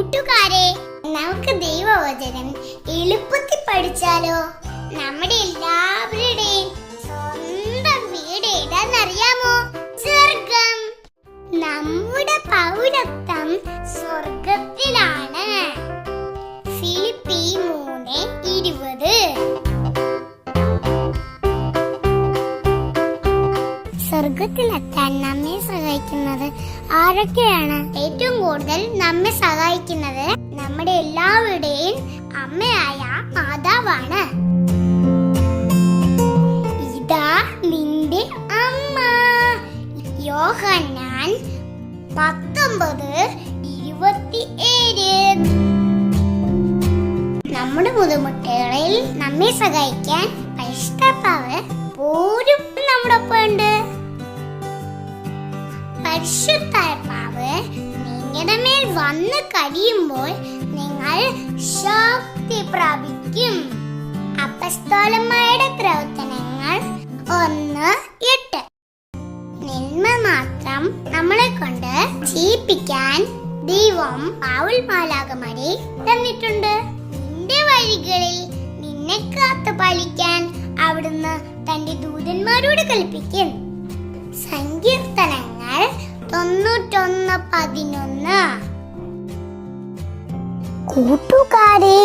കൂട്ടുകാരെ നമുക്ക് ദൈവവചനം എളുപ്പത്തിൽ പഠിച്ചാലോ? നമ്മുടെ എല്ലാവരുടെയും സ്വന്തം വീട് ഏതാന്നറിയാമോ സ്വർഗം. നമ്മുടെ പൗരത്വം സ്വർഗത്തിലാണ്. ഫിലിപ്പി സ്വർഗത്തിലെത്താൻ നമ്മെ സഹായിക്കുന്നത് ആരൊക്കെയാണ്? ഏറ്റവും കൂടുതൽ നമ്മെ സഹായിക്കുന്നത് നമ്മുടെ എല്ലാവരുടെയും അമ്മയായ മാതാവാണ്. ഇതാ നിന്റെ അമ്മ. യോഹന്നാൻ പത്തൊമ്പത് ഇരുപത്തി ഏഴ് നമ്മുടെ ബുദ്ധിമുട്ടുകളിൽ നമ്മെ സഹായിക്കാൻ പരിഷ്ഠപ്പാവ് പോരും നമ്മുടെ ഒപ്പം ഉണ്ട് പരിശുദ്ധാത്മാവ് നിങ്ങളുടെ മേൽ വന്ന് കഴിയുമ്പോൾ ശക്തി പ്രാപിക്കും. അപ്പസ്തോലന്മാരുടെ പ്രവർത്തനങ്ങൾ ഒന്ന് എട്ട്. നിന്മ മാത്രം നമ്മളെ കൊണ്ട് ജീവിപ്പിക്കാൻ ദൈവം പാവൽ തന്നിട്ടുണ്ട്. നിന്റെ വഴികളിൽ നിന്നെ കാത്തു പാലിക്കാൻ അവിടുന്ന് തന്റെ ദൂതന്മാരോട് കൽപ്പിക്കും. സങ്കീർത്തനങ്ങൾ തൊണ്ണൂറ്റൊന്ന് പതിനൊന്ന്. കൂട്ടുകാരെ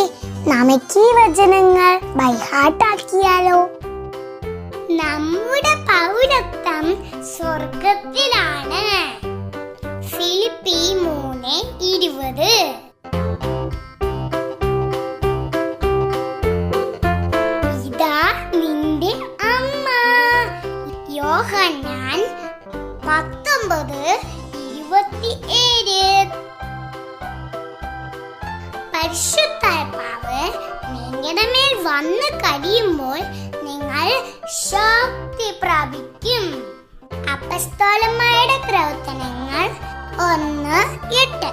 നമുക്ക് ഈ വചനങ്ങൾ ബൈഹാട്ടാക്കിയാലോ നമ്മുടെ പൗരത്വം സ്വർഗത്തിലാണ് ഫിലിപ്പി മൂന്ന് ഇരുപത്. ഇതാ നിന്റെ അമ്മ. യോഹന്നാൻ പത്തൊമ്പത് ഇരുപത്തി ഏഴ് പരിശുദ്ധാത്മാവ് നിങ്ങളുടെ മേൽ വന്ന് കഴിയുമ്പോൾ നിങ്ങൾ ശക്തി പ്രാപിക്കും. അപ്പസ്തോലന്മാരുടെ പ്രവർത്തനങ്ങൾ ഒന്ന് എട്ട്.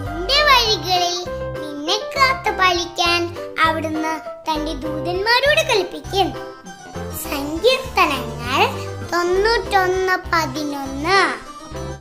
നിന്റെ വഴികളിൽ നിന്നെ കാത്തു പാലിക്കാൻ അവിടുന്ന് തന്റെ ദൂതന്മാരോട് കൽപ്പിക്കും. സങ്കീർത്തനങ്ങൾ തൊണ്ണൂറ്റൊന്ന് പതിനൊന്ന്.